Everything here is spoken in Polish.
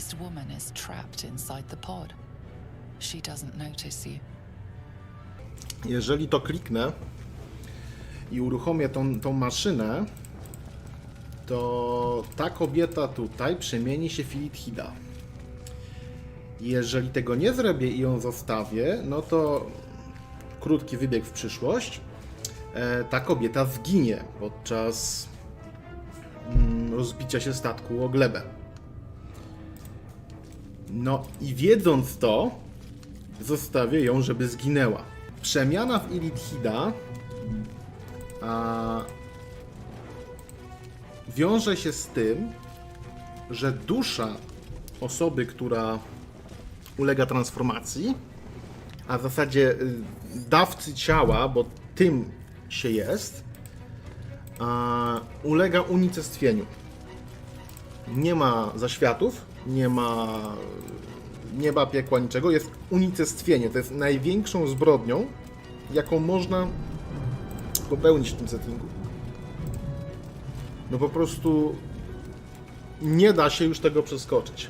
dazed woman is trapped inside the pod. She doesn't notice you. Jeżeli to kliknę i uruchomię tą, tą maszynę, to ta kobieta tutaj przemieni się w Filithida. Jeżeli tego nie zrobię i ją zostawię, no to krótki wybieg w przyszłość, e, ta kobieta zginie podczas mm, rozbicia się statku o glebę. No i wiedząc to, zostawię ją, żeby zginęła. Przemiana w Ilithida a, wiąże się z tym, że dusza osoby, która ulega transformacji, a w zasadzie y, dawcy ciała, bo tym się jest, a, ulega unicestwieniu. Nie ma zaświatów, nie ma nieba, piekła, niczego. Jest unicestwienie. To jest największą zbrodnią, jaką można popełnić w tym settingu. No po prostu nie da się już tego przeskoczyć.